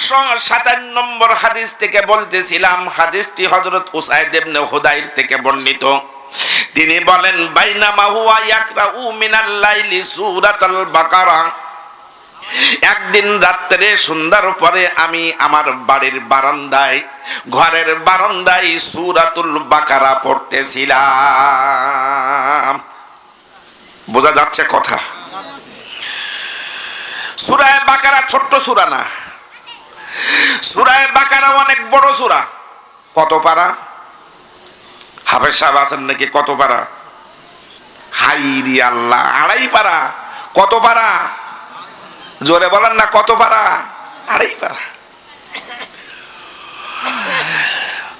আটশো সাতান্ন নম্বর হাদিস থেকে বলতেছিলাম, হাদিসটি হজরত উসাইদ ইবনে হুদাইর থেকে বর্ণিত। তিনি বলেন, বাইনামা হুয়া ইয়াকরাউ মিনাল লাইলি সূরাতুল বাকারা। একদিন রাত্রে সন্ধ্যার পরে আমি আমার বাড়ির বারান্দায়, ঘরের বারান্দায় সূরাতুল বাকারা পড়তেছিলাম। বোঝা যাচ্ছে কথা। সুরায় বাকারা ছোট্ট সুরা না। সুরায় বাকারা অনেক বড় সুরা। কত পারা? হাফেজ সাহেব আছেন নাকি কত পারা? হাইরি আল্লাহ, আড়াই পারা। কত পারা? জোরে বলেন না, কত পারা? আড়াই পারা।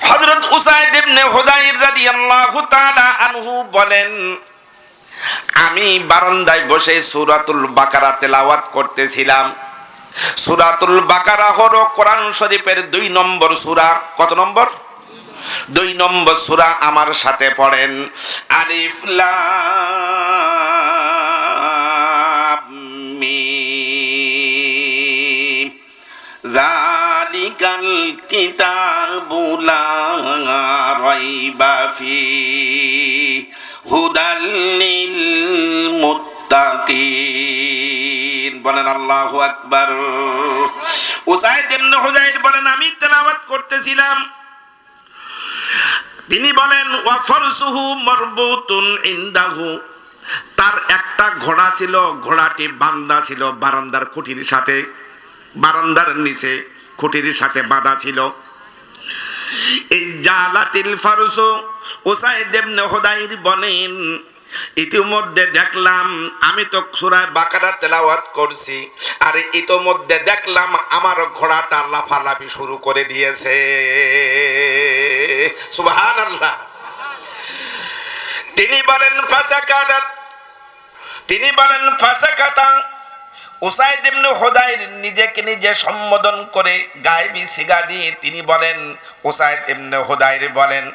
হযরত উসাইদ ইবনে হুদাইর রাদিয়াল্লাহু তাআলা আনহু বলেন, আমি বারান্দায় বসে সূরাতুল বাকারা তেলাওয়াত করতেছিলাম। সূরাতুল বাকারা হলো কোরআন শরীফের দুই নম্বর সুরা। কত নম্বর? দুই নম্বর সুরা আমার সাথে পড়েন। আলিফ লাম মিম। যালিকাল কিতাবু লা রাইবা ফিহি হুদাল লিল বলেন, আল্লাহু আকবার। উসাইদ ইবনে হুজাইর বলেন, আমি তেলাওয়াত করতেছিলাম। তিনি বলেন ওয়াফরসুহু মারবুতুন ইনদাহু। তার একটা ঘোড়া ছিল, ঘোড়াটি বান্দা ছিল, বারান্দার খুঁটির সাথে, বারান্দার নিচে খুঁটির সাথে বাঁধা ছিল। এই জালাতিল ফারুসু ওসাইদ ইবনে হুদাইর বলেন ইতিমধ্যে দেখলাম, আমি তো সূরা বাকারা তেলাওয়াত করছি, আর ইতিমধ্যে দেখলাম আমার ঘোড়াটা লাফালাফি শুরু করে দিয়েছে। সুবহানাল্লাহ। তিনি বলেন, ফাসাকাদাত। তিনি বলেন, ফাসাকাতা। উসাইদ ইবনে হুদাইর নিজেকে নিজে সম্বোধন করে গায়েবী সিগা দিয়ে তিনি বলেন, উসাইদ ইবনে হুদাইর বলেন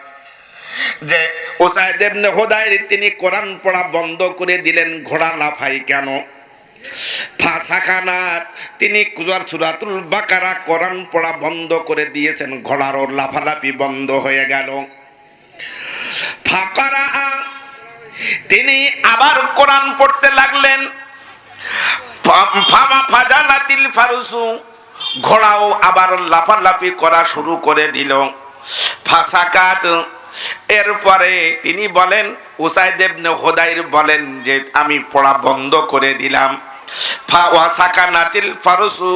যে উসাইদ ইবনে হুদাইর তিনি কোরআন পড়া বন্ধ করে দিলেন, ঘোড়া লাফাই কেন? ফাসাখানার তিনি কুজার সুরাতুল বাকারা কোরআন পড়া বন্ধ করে দিয়েছেন, ঘোড়ারও লাফালাফি বন্ধ হয়ে গেল। ফাকারা, তিনি আবার কোরআন পড়তে লাগলেন। ফামা ফাজালাতিল ঘোড়াও আবার লাফালাফি করা শুরু করে দিল। ফাসাকাত এরপরে তিনি বলেন উসাইদেবনে হোদাইর বলেন যে আমি পড়া বন্ধ করে দিলাম। ফারুসু,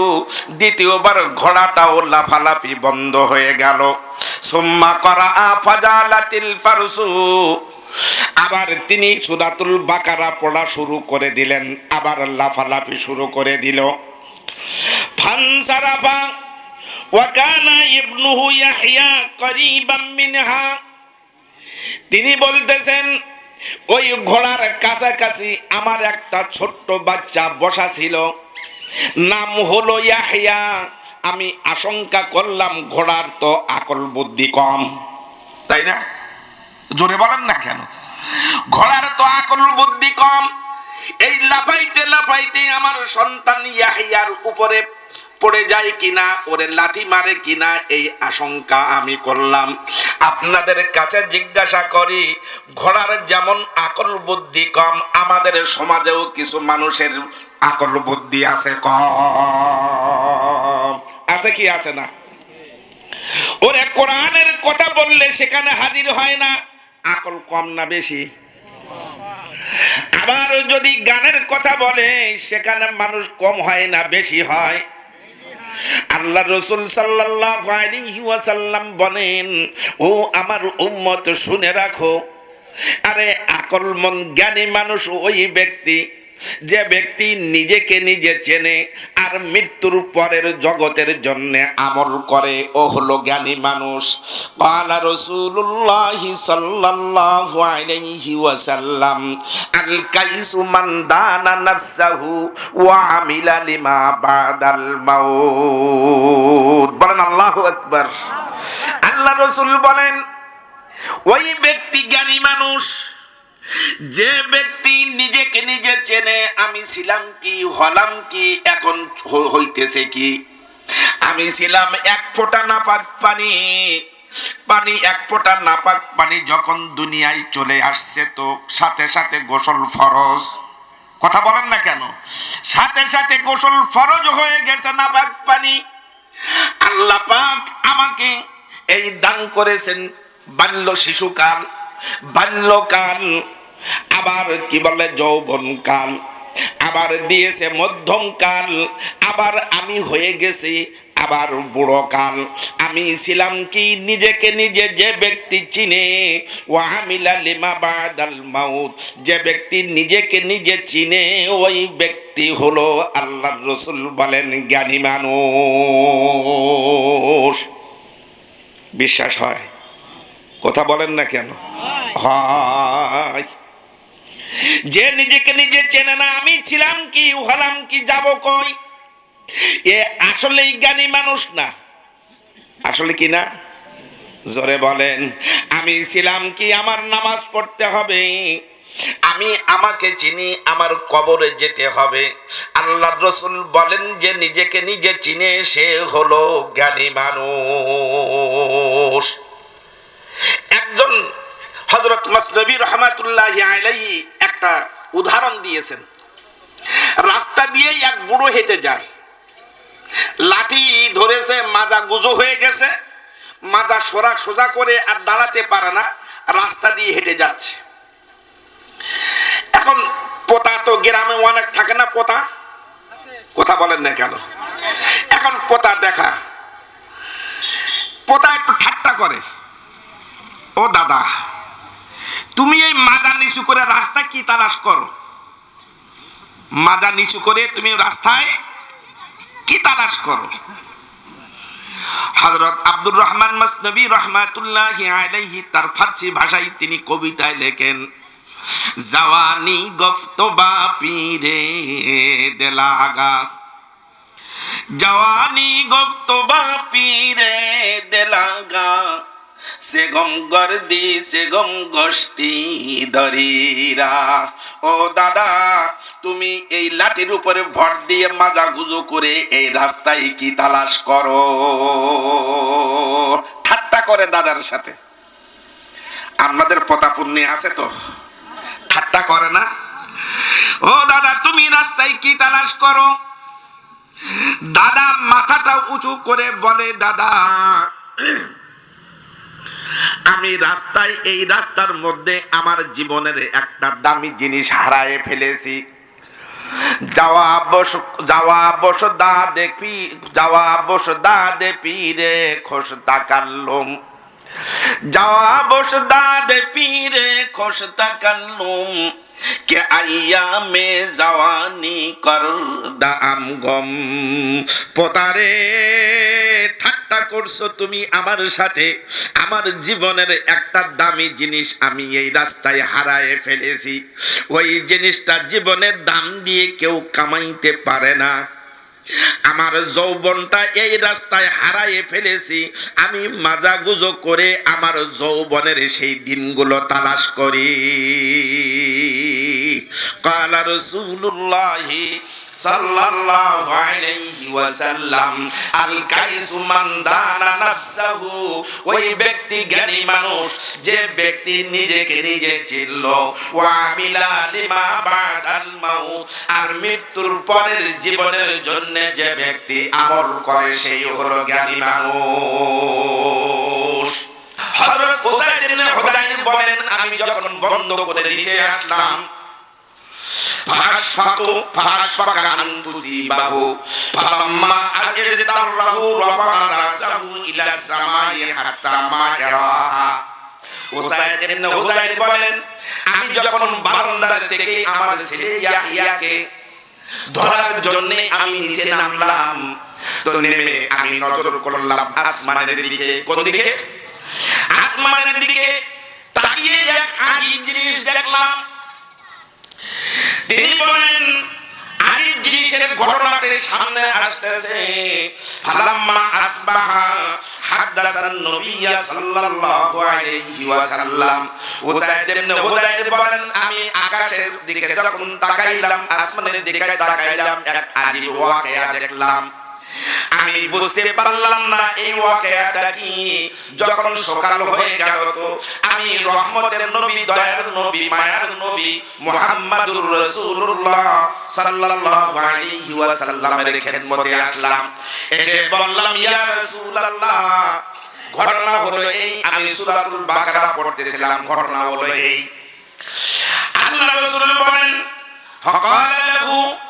দ্বিতীয়বার ঘোড়াটাও লাফালাফি বন্ধ হয়ে গেল। করা ফাজালাতিল ফারুসু, আবার তিনি সুরাতুল বাকারা পড়া শুরু করে দিলেন, আবার লাফালাফি শুরু করে দিল। ফানসারাফা ওয়াকানা ইবনুহু ইয়াহইয়া করিবাম মিনহা তিনি বলতেছেন, ওই ঘোড়ার কাছাকাছি আমার একটা ছোট্ট বাচ্চা বসা ছিল। নাম হলো ইয়াহিয়া। আমি আশঙ্কা করলাম ঘোড়ার তো আকল বুদ্ধি কম। তাই না? জোরে বলেন না কেন? ঘোড়ার তো আকল বুদ্ধি কম। এই লাফাইতে লাফাইতে আমার সন্তান ইয়াহিয়ার উপরে পড়ে যায় কিনা, ওরে লাথি মারে কিনা, এই আশঙ্কা আমি করলাম। আপনাদের কাছে জিজ্ঞাসা করি, ঘোড়ার যেমন আকল বুদ্ধি কম, আমাদের সমাজেও কিছু মানুষের আকল বুদ্ধি আছে কম। আছে কি আছে না? ওরে কোরআনের কথা বললে সেখানে হাজির হয় না। আকল কম না বেশি? আবার যদি গানের কথা বলে, সেখানে মানুষ কম হয় না, বেশি হয়। আল্লাহ রসুল সাল্লাম বলেন, ও আমার উম্মত, শুনে রাখো। আরে, আকলমন জ্ঞানী মানুষ ওই ব্যক্তি যে ব্যক্তি নিজেকে নিজে চেনে আর মৃত্যুর পরের জগতের জন্য আমল করে, ও হলো জ্ঞানী মানুষ। পালা রসুল্লাহ সাল্লাল্লাহু আলাইহি ওয়াসাল্লাম, আল কাইসু মান দানা নাফসাহু ওয়া আমিলা লিমা বাদাল মাউত। বলেন আল্লাহু আকবার। আল্লাহ রসুল বলেন, ওই ব্যক্তি জ্ঞানী মানুষ যে ব্যক্তি নিজেকে নিজে চেনে, আমি ছিলাম কি, হলাম কি, এখন হইতেছে কি? আমি ছিলাম এক ফোঁটা নাপাক পানি পানি এক ফোঁটা নাপাক পানি যখন দুনিয়ায় চলে আসছে তো সাথে সাথে গোসল ফরজ। কথা বলেন না কেন? সাথে সাথে গোসল ফরজ হয়ে গেছে নাপাক পানি। আল্লাহ পাক আমাকে এই দান করেছেন বাল্য শিশুকাল, বাল্যকাল আবার কি বলে যৌবনকাল আবার দিয়েছে মধ্যমকাল আবার আমি হয়ে গেছি আবার বুড়ো কাল। আমি ছিলাম কি নিজেকে নিজে যে ব্যক্তি চিনে? বাদাল মাউত। যে ব্যক্তি নিজেকে নিজে চিনে, ওই ব্যক্তি হলো আল্লাহ রসুল বলেন জ্ঞানী মানুষ। বিশ্বাস হয়? কথা বলেন না কেন? হয়। যে নিজেকে নিজে চেনে না, আমি ছিলাম কি হলাম কি, যাব কই? এ আসলেই জ্ঞানী মানুষ না। আসলে কি না? জোরে বলেন, আমি ছিলাম কি, আমার নামাজ পড়তে হবে? আমি আমাকে চিনি, আমার কবরে যেতে হবে। আল্লাহ রসুল বলেন যে, নিজেকে নিজে চিনে সে হলো জ্ঞানী মানুষ। একজন হজরত মাসনবী রহমাতুল্লাহ আলাইহি একটা উদাহরণ দিয়েছেন। রাস্তা দিয়ে এক বুড়ো হেঁটে যায়। লাঠি ধরেছে, মাজা গুজো হয়ে গেছে, মাজা সোরা সোজা করে আর দাঁড়াতে পারে না, রাস্তা দিয়ে হেঁটে যাচ্ছে। এখন পোতা তো গ্রামে অনেক থাকে না পোতা? কথা বলেন না কেন? এখন পোতা দেখা। পোতা একটু ঠাট্টা করে। ও দাদা তুমি এই মাজা নিচু করে রাস্তা কি তালাশ করো? মাজা নিচু করে তুমি রাস্তায় কি তালাশ করো? হজরত আব্দুর রহমান মসনবী রহমাতুল্লাহ আলাইহি তার ফার্সি ভাষায় তিনি কবিতায় লেখেন, জওয়ানি গফতবা পীরে দেলাগা। জওয়ানি গফতবা পীরে দেলাগা। সে গম গর্দি, সে গম গস্তি ধরিরা ও দাদা, তুমি এই লাঠির উপরে ভর দিয়ে মাজা গুজো করে এই রাস্তায় কি তালাশ করো? ঠাট্টা করে দাদার সাথে। আপনাদের পতাপুণ্যে আছে তো? ঠাট্টা করে না? ও দাদা, তুমি রাস্তায় কি তালাশ করো? দাদা মাথাটা উঁচু করে বলে, দাদা আমি রাস্তায়, এই রাস্তার মধ্যে আমার জীবনের একটা দামি জিনিস হারায়ে ফেলেছি। যাওয়া বস যাওয়া বস দা দেখি যাওয়া বস দা দে পীরে খোস তাকাল্লুম যাওয়া বস দা দে পীরে খোস কে আইয়া মে জওয়ানি কর গম। পোতারে করছ তুমি আমার সাথে। আমার জীবনের একটা দামি জিনিস আমি এই রাস্তায় হারায়ে ফেলেছি। ওই জিনিসটা জীবনের দাম দিয়ে কেউ কামাইতে পারে না। আমার যৌবনটা এই রাস্তায় হারায়ে ফেলেছি। আমি মাজা গুজো করে আমার যৌবনের সেই দিনগুলো তালাশ করি। লিমা বাদাল মাউত, আর মৃত্যুর পরের জীবনের জন্য যে ব্যক্তি আমল করে সেই হলো জ্ঞানী মানুষ। হযরত ইবনে হুদাইর বলেন, আমি যখন বন্ধ করে নিচে আসলাম ফাশফাকু ফাশফাকা আন তুসিবাহু ফালাম্মা আজদারাহু রাফা রাসাহু ইলা সামাই হাত্তা মা উসাইদ ইবনে হুদাইর বলেন, আমি যখন বারান্দা থেকে আমার ছেলে ইয়াহিয়াকে ধরার জন্য আমি নিচে নামলাম, তো নেমে আমি নজর করলাম আসমানের দিকে। কোন দিকে? আসমানের দিকে তাকিয়ে এক আজীব জিনিস দেখলাম তিনি বলেন আরিফ জিনিসের ঘটনাটি সামনে আসতেছে। ফালাম্মা আসবাহা হাদাসান নবিয়্যা সাল্লাল্লাহু আলাইহি ওয়াসাল্লাম। উসাইদ ইবনে হুদাইর বলেন, আমি আকাশের দিকে যখন তাকাইলাম, আসমানের দিকে তাকাইলাম, এক আজীব ওয়াকিয়া দেখলাম। আমি বুঝতে পারলাম না এই ওয়াকিয়াটা কি। যখন সকাল হয়ে গেল তো, আমি রহমতের নবী, দয়ার নবী, মায়ার নবী মোহাম্মদুর রসুল্লাহ সাল্লাল্লাহু আলাইহি ওয়াসাল্লামের খেদমতে আসলাম। এসে বললাম, ইয়া রাসূলুল্লাহ, ঘটনা হলো এই। আমি সূরাতুল বাকারা পড়তেছিলাম, ঘটনা হলো এই। আল্লাহ রাসূল বলেন ফাকালাহু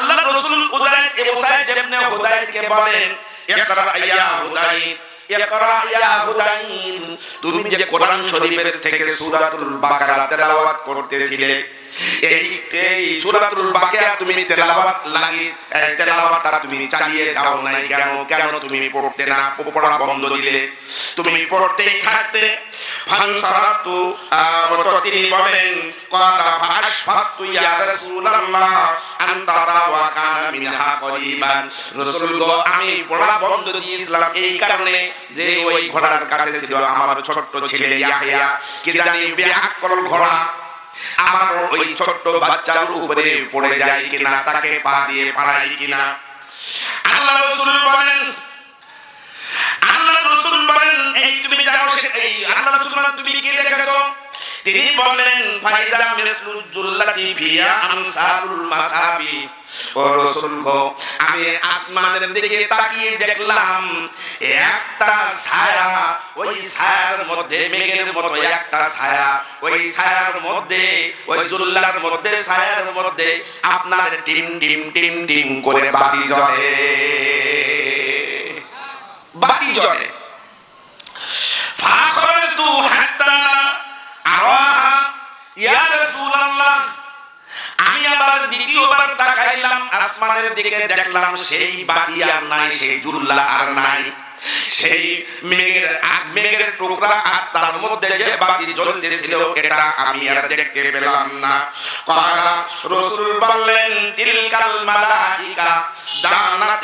আল্লাহ রাসূল উযাইদ উসাইদ ইবনে হুদাইদকে বলেন, ইকরা ইয়া হুদাইদ ইকরা ইয়া হুদাইদ তুমি যে কোরআন শরীফের থেকে সূরাতুল বাকারা তেলাওয়াত করতেছিলে এই এই বাকারা তুমি তেলাওয়াত লাগি তেলাওয়াতটা তুমি চালিয়ে যাও নাই কেন? কেন তুমি পড়তে না? পড়া বন্ধ দিলে। তুমি পড়তে ফানসারাতু তিনি বলেন ইয়া রাসূলুল্লাহ আনতারা ওয়া কানা মিনহা রাসূল গো, আমি পড়া বন্ধ এই কারণে যে ওই ঘোড়ার কাছে ছিল আমার ছেলে কি জানি ঘোড়া আমার ওই ছোট্ট বাচ্চার উপরে পড়ে যায় কিনা, তাকে পা দিয়ে পাড়াই কিনা। আল্লাহ রসুল বলেন, আল্লাহ রসুল বলেন, এই তুমি জানো এই আল্লাহ রসুল তুমি কি দেখেছ? তিনি বলেন ফাইদা মিসলুল জুল্লাতি ফিয়া আমসালুল মাসাবি। ও রাসূল গো, আমি আসমানের দিকে তাকিয়ে দেখলাম, একটা ছায়া, ওই ছায়ার মধ্যে, মেঘের মতো একটা ছায়া, ওই ছায়ার মধ্যে, ওই জুল্লার মধ্যে, ছায়ার মধ্যে আপনার টিম টিম টিম টিম করে বাতি জ্বলে। বাতি জ্বলে। ফাখরতু হাত্তা আরাহা ইয়া রাসূলুল্লাহ। আমি আবার দ্বিতীয়বার তাকাইলাম, আসমানের দিকে দেখলাম সেই বাতি আর নাই, সেই জুল্লা আর নাই। সেই মেঘের মেঘের টুকরা আর তার মধ্যে যে বাতি জ্বলতেছিল, এটা আমি আর দেখতে পেলাম না। রাসূল বললেন, তিলকাল মালাইকা দানাত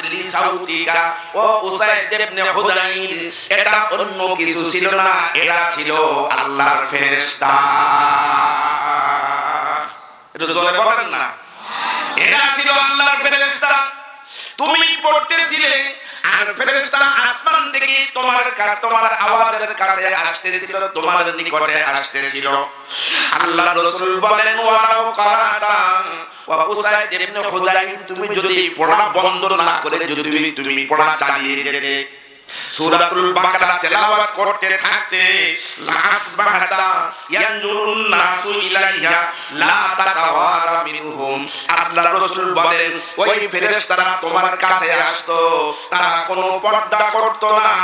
ও উসাইদ ইবনে হুদাইর, এটা অন্য কিছু ছিল না, এটা ছিল আল্লাহর ফেরেশতা। এটা জোরে বলেন না। এরা ছিল আল্লাহর ফেরেশতা। তুমি পড়তেছিলে আর ফেরেশতা আসমান থেকে তোমার কাছে তোমার আওয়াজের কাছে আসতেছিল, তোমার নিকটে আসতেছিল। আল্লাহ রাসূল বলেন, ওয়ালাউ কারাতা ওয়া উসাইদ ইবনে হুদাইর তুমি যদি পড়া বন্ধ না করে, যদি তুমি পড়া চালিয়ে যেতে সূরাতুল বাকারা তেলাওয়াত করতে থাকতে লাসবাহাতা ইয়ানজুরুন নাসু ইলাইহা লা তাতাওয়ারা মিনহুম। আল্লাহ রাসূল বলেন, ওই ফেরেশতারা তোমার কাছে আসতো, তারা কোনো পর্দা করত না।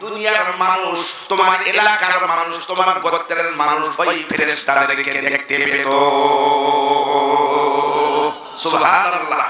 দুনিয়ার মানুষ, তোমার এলাকার মানুষ, তোমার গোত্রের মানুষ ওই ফেরেশতাদেরকে দেখতে পেত। সুবহানাল্লাহ।